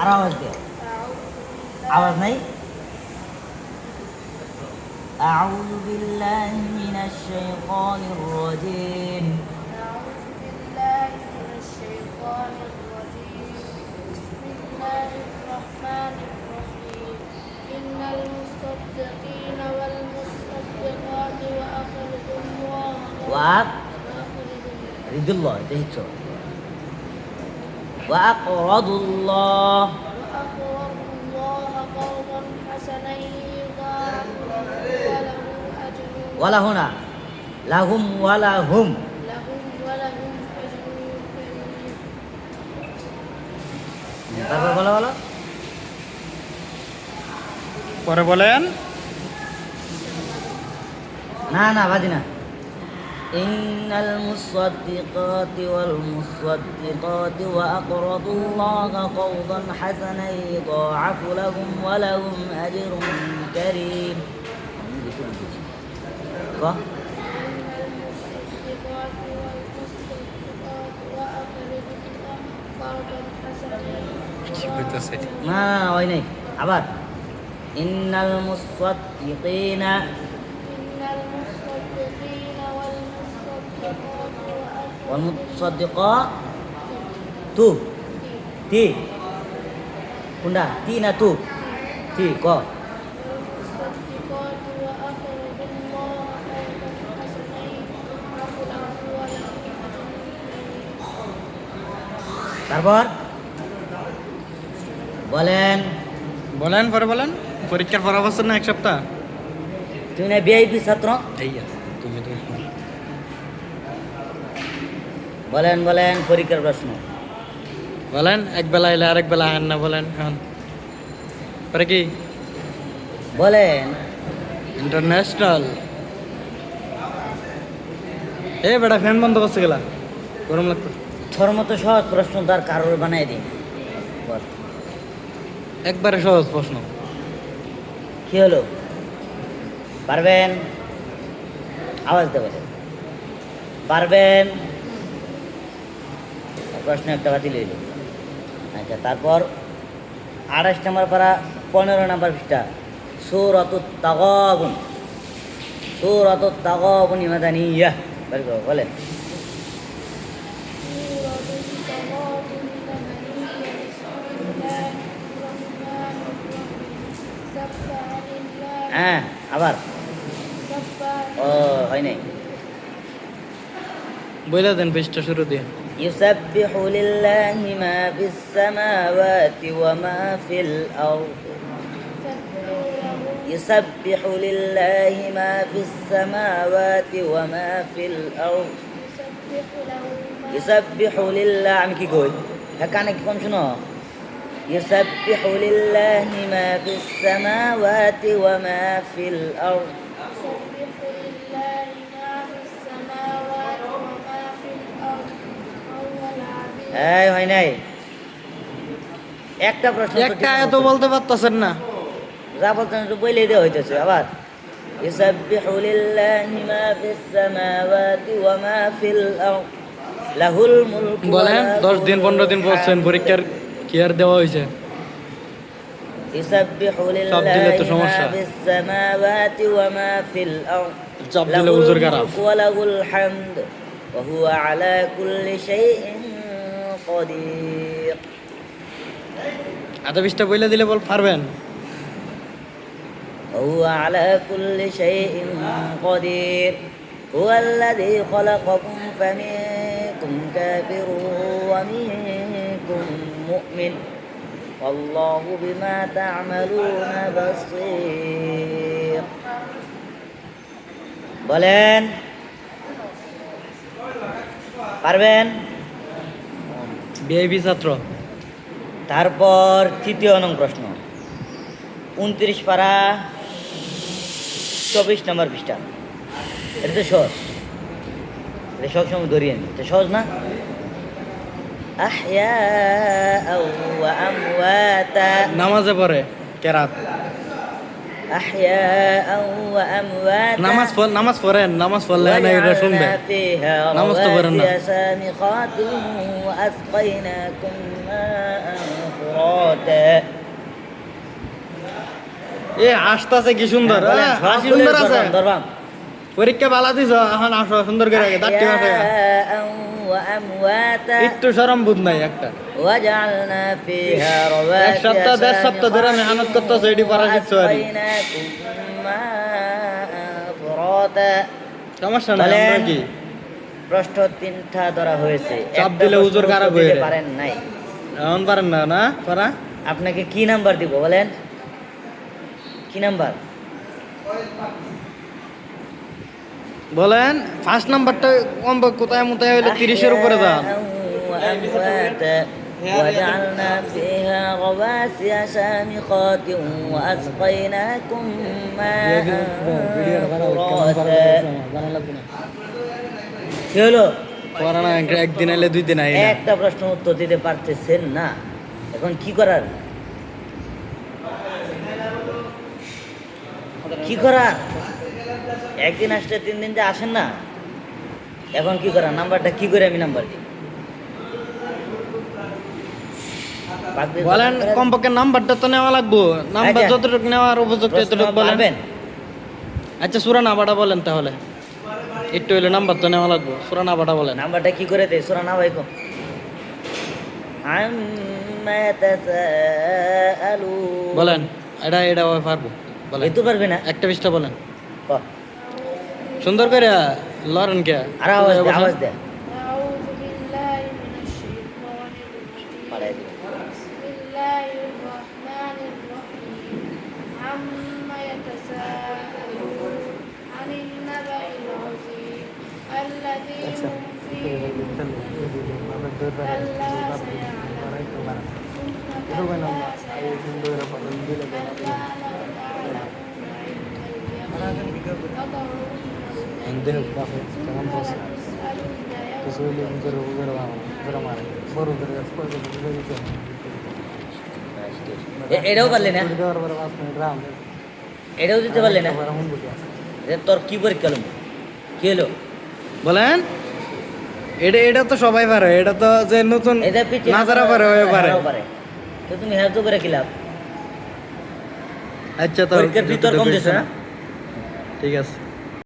আর আওয়াজ দে আওয়াজ নাই أعوذ بالله من الشيطان الرجيم أعوذ بالله من الشيطان الرجيم بسم الله الرحمن الرحيم إن المصدقين والمصدقات وأقرضوا الله وأق وأقرضوا رد الله تهيتشو أجر ولا هنا لهم ولا هم لهم ولهم أجر كريم তারপর বলো বলো পরে বলেন না না বাজি না إن المصدقات والمصدقات وأقرضوا الله قرضا حسنا يضاعف لهم ولهم أجر كريم কহ المصدقات والمصدقات وأقرضوا الله ওয়ালমুসাদ্দিকা তু তি কোনটা তি না তু তি ক তারপর বলেন বলেন পরে বলেন পরীক্ষার পর অবস্থা না এক সপ্তাহ? তুমি না বিআইপি ছাত্র ঠিক আছে তুমি বলেন বলেন পরীক্ষার প্রশ্ন। বলেন এক বেলা এলে আরেক বেলা আহেন না বলেন এখন। পরে কি? বলেন। ইন্টারন্যাশনাল। এ বেটা ফ্যান বন্ধ করছে গেলা। গরম লাগতো তোর মতো সহজ প্রশ্ন তার কারোর বানাই দিন একবারে সহজ প্রশ্ন। কি হলো? পারবেন? আওয়াজ দেবে পারবেন? প্রশ্ন একটা বাতিল হইল। আচ্ছা তারপর আঠাশ নম্বর পারা পনেরো নম্বর পৃষ্ঠা সুর অত তাগবন। সুর অত তাগবন ইমাদানি ইয়া বলেন। হ্যাঁ আবার। ও, হয় নাই। বইলা দেন পেজটা শুরু দিয়ে। يسبح لله ما في السماوات وما في الأرض يسبح لله ما في السماوات وما في الأرض يسبح له ما يسبح لله আমি কি কই হ্যাঁ কানে কি কম শুনো يسبح لله ما في السماوات وما في الأرض এই হয় নাই একটা প্রশ্ন তো একটা ঠিক এত মতো- বলতে পারতেছেন না যা বলতেন একটু বলে দেওয়া হইতেছে আবার يسبح لله ما في السماوات وما في الأرض له الملك বলেন وله দশ দিন পনেরো দিন পড়ছেন الحمد। পরীক্ষার কি আর দেওয়া হয়েছে يسبح সব দিলে তো لله সমস্যা। ما في السماوات وما في الأرض চাপ له দিলে উজুর খারাপ الملك وله الحمد وهو على كل شيء قدير এত বিশটা বইলে দিলে বল পারবেন وهو على كل شيء قدير هو الذي خلقكم فمنكم كافر ومنكم مؤمن والله بما تعملون بصير বলেন পারবেন বিআইবি ছাত্র। তারপর তৃতীয় নং প্রশ্ন। উনত্রিশ পাড়া, চব্বিশ নম্বর পৃষ্ঠা। এটা তো সহজ। এটা সব সময় ধরিয়ে নি। এটা সহজ না? নামাজে পড়ে, কেরাত। নামাজ নামাজ পড়েন নামাজ পড়লে এটা শুনবে নামাজ তো পড়েন না এ আসতাছে কি সুন্দর সুন্দর আছে। পরীক্ষা বালা দিছ এখন আসো সুন্দর করে দাঁড়িয়ে وأمواتا একটু সরম বুধ নাই একটা وجعلنا فيها এক رواسي সপ্তাহ দেড় সপ্তাহ ধরে মেহনত করতেছে এটি পারা শিখছো আর وأسقيناكم ماء فراتا সমস্যা নাই বলেন। আমরা কি প্রশ্ন তিনটা ধরা হয়েছে চাপ একটা দিলে প্রশ্ন হুজুর খারাপ উত্তর হয়ে দিতে যায়। পারেন নাই এমন পারেন না না পারা আপনাকে কি নাম্বার দিব বলেন কি নাম্বার বলেন ফার্স্ট নাম্বারটা কম কোথায় মোতায় হইলে তিরিশের উপরে যান وأمواتا وجعلنا فيها رواسي شامخات وأسقيناكم ماء فراتا কি হলো পড়া না এক- একদিন এলে দুই দিন আই না একটা প্রশ্ন উত্তর দিতে পারতেছেন না এখন কি করার কি করার একদিন আসলে তিন দিন যে আসেন না এখন কি করার নাম্বারটা কি করে আমি নাম্বার দিই? বলেন কমপক্ষে নাম্বারটা তো নেওয়া লাগবো। নাম্বার আচ্ছা। যতটুকু নেওয়ার উপযুক্ত এতটুকু বলেন। আচ্ছা সুরা নাম্বারটা বলেন তাহলে। একটু হইলে নাম্বার তো নেওয়া লাগবো। সুরা নাম্বারটা বলেন। নাম্বারটা কি করে দেয় সুরা না ভাইকো আম্মা তাসাআলুন বলেন এটা এটা পারব। বলেন। এই তো পারবে না? একটা পৃষ্ঠা বলেন। सुंदर कर लॉरन क्या अरे आवाज़ दे आवाज़ दे। अच्छा। من الشيطان الرجيم পাড়ায় দে। بسم الله الرحمن الرحيم عما يتساءلون عن النبأ العظيم الذي هم فيه مختلفون كلا سيعلمون ثم كلا سيعلمون كلا لو تعلمون علم اليقين لترون ثم لتسألن يومئذ এ- এটাও পারলে না এটাও দিতে পারলে না এ তোর কি পরীক্ষা হলো কি হলো বলেন এটা এটা তো সবাই পারে এটা তো যে নতুন এটা পিছিয়ে না যারা পারে হয়ে পারে হারাও পারে তো তুমি হেল্প করে কি লাভ আচ্ছা তো পরীক্ষার ভিতর কম দিছো না ঠিক আছে